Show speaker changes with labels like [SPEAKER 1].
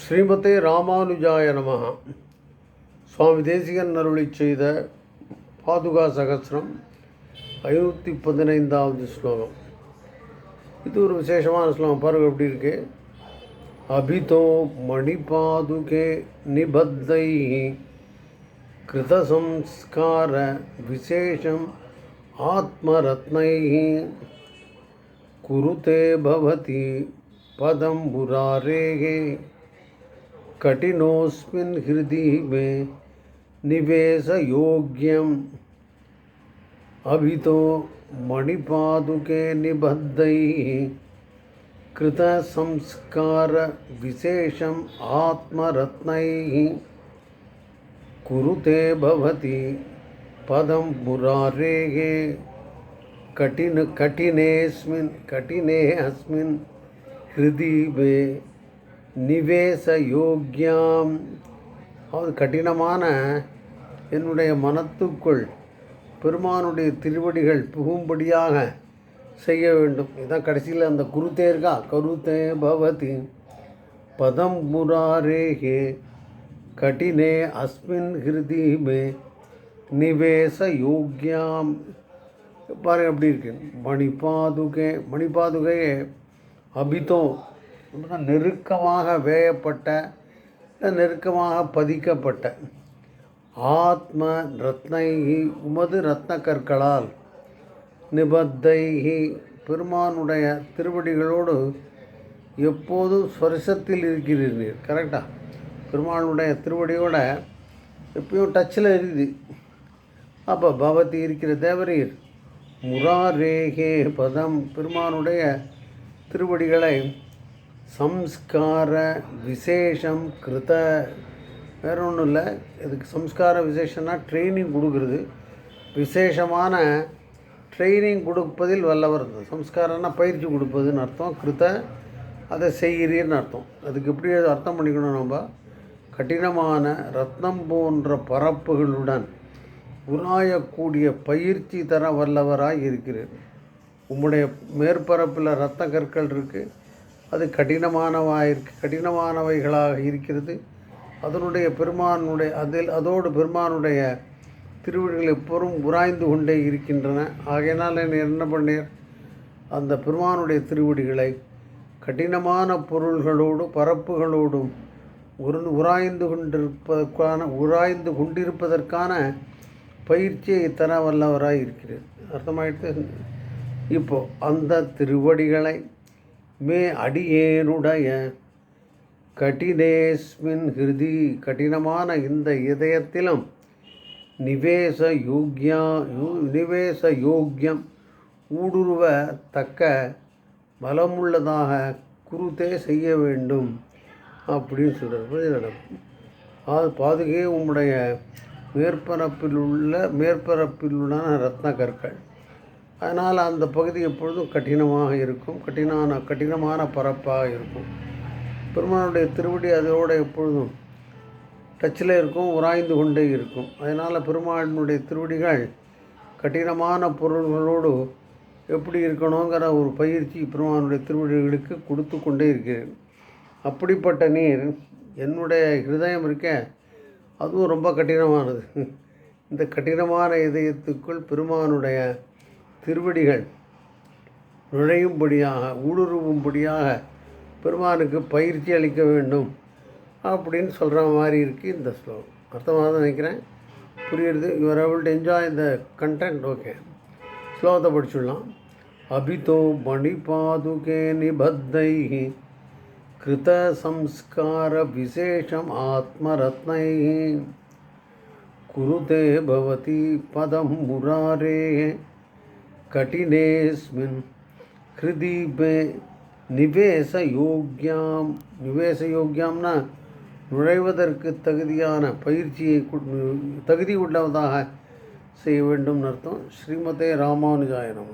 [SPEAKER 1] ஸ்ரீமதே ராமானுஜாய நமகா சுவாமி தேசிகன் அருளி செய்த பாதுகா சகசிரம் ஐநூற்றி பதினைந்தாவது ஸ்லோகம். இது ஒரு விசேஷமான ஸ்லோகம். பாருங்கள் எப்படி இருக்கு. அபிதோ மணிபாதுகே நிபத்தை கிருதசம்ஸ்கார விசேஷம் ஆத்மரத்னை குருதே பவதி பதம் புராரேகே कठिनोऽस्मिन् हृदि मे निवेशयोग्यम्। अभितो मणिपादुके निबद्धैः कृतसंस्कारविशेषम् आत्मरत्नैः कुरुते भवति पदं मुरारेः। कठिन कठिने अस्मिन् हृदि मे நிவேச யோக்கியாம் அதாவது கடினமான என்னுடைய மனத்துக்குள் பெருமானுடைய திருவடிகள் புகும்படியாக செய்ய வேண்டும். இதான் கடைசியில் அந்த குருத்தே இருக்கா? கருத்தே பவதி. பதம் முராரேகே கடினே அஸ்மின் ஹிருதி மே நிவேச யோக்கியாம் பாருங்கள் எப்படி இருக்கு. மணிபாதுகே மணிபாதுகையே அபிதோ. நெருக்கமாக வேயப்பட்ட நெருக்கமாக பதிக்கப்பட்ட ஆத்ம ரத்னைகி உமது ரத்ன கற்களால் நிபத்தைகி பெருமானுடைய திருவடிகளோடு எப்போதும் ஸ்வரிசத்தில் இருக்கிறீர்கள்? கரெக்டாக பெருமானுடைய திருவடியோட எப்பயும் டச்சில் இருக்குது. அப்போ பவதி இருக்கிற தேவரீர் முராரேகே பதம் பெருமானுடைய திருவடிகளை சம்ஸ்கார விசேஷம் கிருத வேற ஒன்றும் இல்லை. இதுக்கு சம்ஸ்கார விசேஷம்னா ட்ரைனிங் கொடுக்குறது. விசேஷமான ட்ரைனிங் கொடுப்பதில் வல்லவர் சம்ஸ்காரம்னா பயிற்சி கொடுப்பதுன்னு அர்த்தம். கிருத அதை செய்கிறீர்னு அர்த்தம். அதுக்கு எப்படி அர்த்தம் பண்ணிக்கணும் நம்ம? கடினமான ரத்னம் போன்ற பரப்புகளுடன் உராயக்கூடிய பயிற்சி தர வல்லவராக இருக்கிறீர். உம்முடைய மேற்பரப்பில் ரத்த கற்கள் இருக்குது அது கடினமானவாக இருக்கு கடினமானவைகளாக இருக்கிறது. அதனுடைய பெருமானுடைய அதில் அதோடு பெருமானுடைய திருவிழிகள் எப்போதும் உராய்ந்து கொண்டே இருக்கின்றன. ஆகையினால் என்ன என்ன பண்ணீர்? அந்த பெருமானுடைய திருவிடிகளை கடினமான பொருள்களோடு பரப்புகளோடும் உரு உராய்ந்து கொண்டிருப்பதற்கான உராய்ந்து கொண்டிருப்பதற்கான பயிற்சியை தர வல்லவராக இருக்கிறது அர்த்தமாயிட்டு இப்போ அந்த திருவடிகளை மே அடியேனுடைய கடினேஸ்மின் ஹிருதி கடினமான இந்த இதயத்திலும் நிவேச யோக்யா நிவேச யோக்கியம் ஊடுருவ தக்க பலமுள்ளதாக குருத்தே செய்ய வேண்டும் அப்படின்னு சொல்கிறார் அது பாதுகே உம்முடைய மேற்பரப்பில் உள்ள மேற்பரப்பில் உள்ள ரத்ன கற்கள் அதனால் அந்த பகுதி எப்பொழுதும் கடினமாக இருக்கும். கடினான கடினமான பரப்பாக இருக்கும். பெருமானுடைய திருவடி அதோடு எப்பொழுதும் டச்சில் இருக்கும் உராய்ந்து கொண்டே இருக்கும். அதனால் பெருமானுடைய திருவடிகள் கடினமான பொருள்களோடு எப்படி இருக்கணுங்கிற ஒரு பயிற்சி பெருமானுடைய திருவடிகளுக்கு கொடுத்து கொண்டே இருக்கிறேன். அப்படிப்பட்ட நீர் என்னுடைய ஹிருதயம் இருக்க அதுவும் ரொம்ப கடினமானது. இந்த கடினமான இதயத்துக்குள் பெருமானுடைய திருவடிகள் நுழையும்படியாக ஊடுருவும்படியாக பெருமானுக்கு பயிற்சி அளிக்க வேண்டும் அப்படின்னு சொல்கிற மாதிரி இருக்குது இந்த ஸ்லோகம். அர்த்தமாக தான் நினைக்கிறேன். புரியுறது? Your able to enjoy the content okay ஸ்லோகத்தை படிச்சுடலாம். அபிதோ மணிபாதுகே நிபத்தை கிருத சம்ஸ்கார விசேஷம் ஆத்மரத்னை குருதே பவதி பதம் முராரே கடினேஸ்மின் ஹிருதி மே நிவேசயோக்கியாம் நிவேசயோக்கியம்னா நுழைவதற்கு தகுதியான பயிற்சியை தகுதி உள்ளவதாக செய்ய வேண்டும் அர்த்தம் ஸ்ரீமதே ராமானுஜாயனம்